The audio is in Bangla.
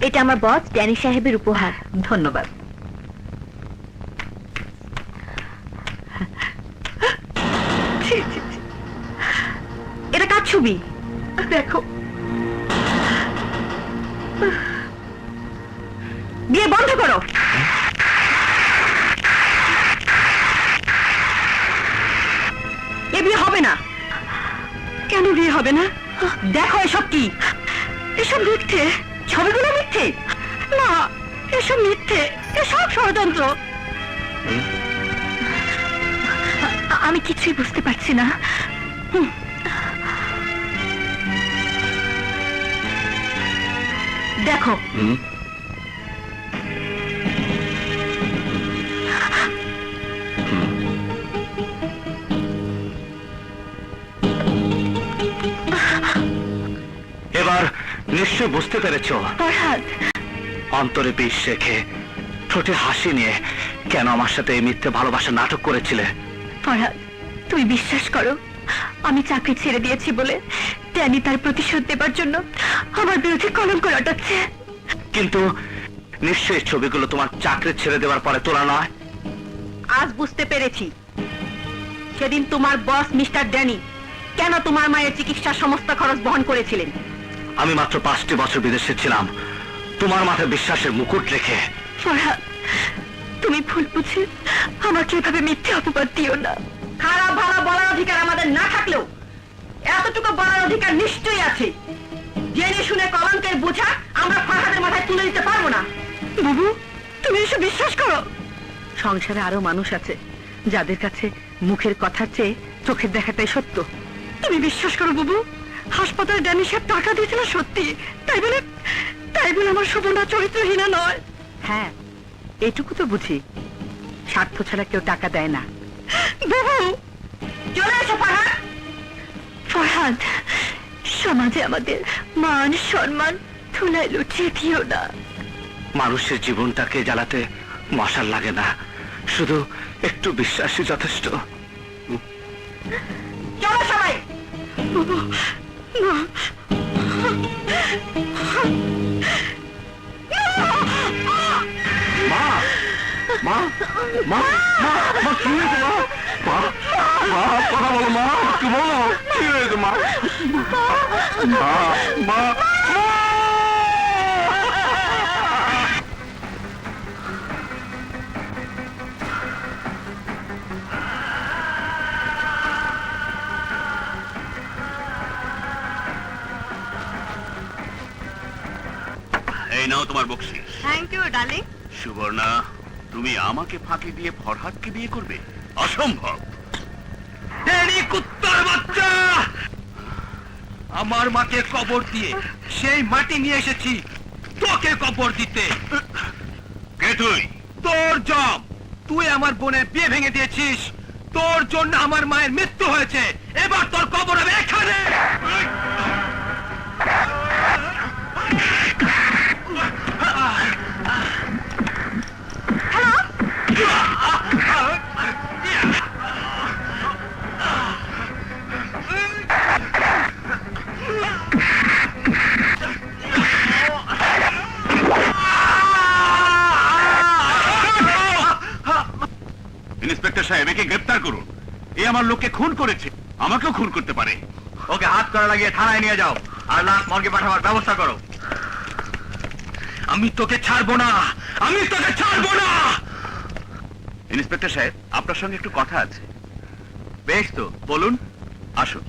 এটা আমার বস ড্যানি সাহেবের উপহার। ধন্যবাদ। এটা কার ছবি? দেখো। বিয়ে বন্ধ করো। এ বিয়ে হবে না। কেন বিয়ে হবে না? দেখো এসব কি। এসব মিথ্যে। ছবিগুলো মিথ্যে? না এসব মিথ্যে। এসব ষড়যন্ত্র। আমি কিছুই বুঝতে পারছি না। দেখো নিশ্চয় বুঝতে পেরেছ। ফরহাদ। অন্তরে বিষ রেখে ঠোঁটে হাসি নিয়ে কেন আমার সাথে এই মিথ্যে ভালোবাসা নাটক করেছিলে? ফরহাদ তুমি বিশ্বাস করো আমি চাকরি ছেড়ে দিয়েছি বলে ড্যানি তার প্রতিশোধ দেবার জন্য আমার বিরুদ্ধে কলঙ্ক রটাচ্ছে। কিন্তু নিশ্চয়ই ছবিগুলো তোমার চাকরি ছেড়ে দেওয়ার পরে তোলা নয়? আজ বুঝতে পেরেছি। সেদিন তোমার বস মিস্টার ড্যানি কেন তোমার মায়ের চিকিৎসার সমস্ত খরচ বহন করেছিলেন? আমি মাত্র পাঁচটি বছর বিদেশে ছিলাম। তোমার মাথায় বিশ্বাসের মুকুট রেখে। ফরহাদ তুমি ভুল বুঝে আমাকে এভাবে মিথ্যে অপবাদ দিও না। খারাপ ভালো বলার অধিকার আমাদের না থাকলেও এতটুকু বলার অধিকার নিশ্চয়ই আছে। জেনে শুনে কলঙ্কের বোঝা আমরা ফাহাদের মাথায় তুলে দিতে পারব না। বুবু তুমি এসব বিশ্বাস করো? সংসারে আরও মানুষ আছে যাদের কাছে মুখের কথার চেয়ে চোখের দেখাটাই সত্য। তুমি বিশ্বাস করো বুবু? হাসপাতালে ড্যানি সাহেব টাকা দিয়েছিল সত্যি। তাই বলে তাই বলে আমার সুবর্ণা চরিত্রহীনা নয়। হ্যাঁ এটুকু তো বুঝি। স্বার্থ ছাড়া কেউ টাকা দেয় না। বুবু চলে এসো ফাহাদ। ফরহাদ সমাজে আমাদের মান সম্মান ধুলায় লুটিয়ে দিও না। মানুষের জীবনটাকে জ্বালাতে মশাল লাগে না। শুধু একটু বিশ্বাসই যথেষ্ট। চলো সবাই। মা! মা! মা! মা! মা! কি হয়েছে, মা? মা মা, কথা বলো, মা, কি বলো? কি হয়েছে মা মা মা এই নাও তোমার বকশিস থ্যাংক ইউ ডার্লিং সুবর্ণা তুমি আমাকে ফাঁকি দিয়ে ফরহাদকে বিয়ে করবে? অসম্ভব। তেরি কুত্তার বাচ্চা! আমার মাকে কবর দিয়ে সেই মাটি নিয়ে এসেছি। তোকে কবর দিতে। কে তুই? তোর জব। তুই আমার বোনের বিয়ে ভেঙে দিয়েছিস। তোর জন্য আমার মায়ের মৃত্যু হয়েছে। এবার তোর কবর হবে এখানে! ইন্সপেক্টর সাহেব একে গ্রেপ্তার করুন। এ আমার লোককে খুন করেছে। আমাকেও খুন করতে পারে। ওকে হাত করা লাগিয়ে থানায় নিয়ে যাও। আর লাশ মর্গে পাঠাবার ব্যবস্থা করো। আমি তোকে ছাড়বো না। আমি তোকে ছাড়বো না। ইন্সপেক্টর সাহেব, আপনার সঙ্গে একটু কথা আছে। বেশ তো, বলুন। আসুন।